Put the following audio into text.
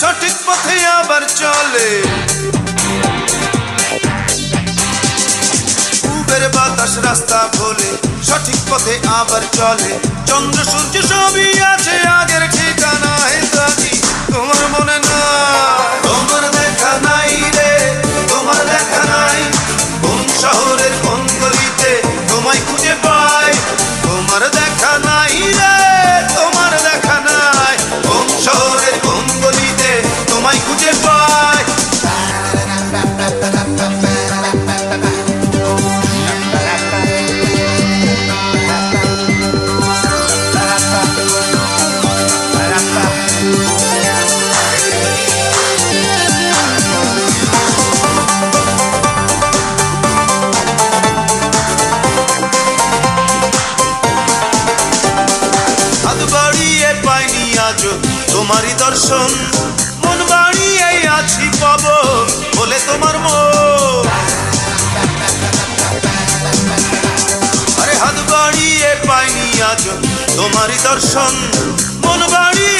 সঠিক পথে আবার চলে। উবের বাতাস রাস্তা খোলে সঠিক পথে আবার চলে। চন্দ্র সূর্য সবই আছে আগের তোমারই দর্শন, মন বাড়িয়ে আছি পাব বলে তোমার মন। আরে হাত বাড়িয়ে পাইনি আজ তোমারই দর্শন, মন বাড়ি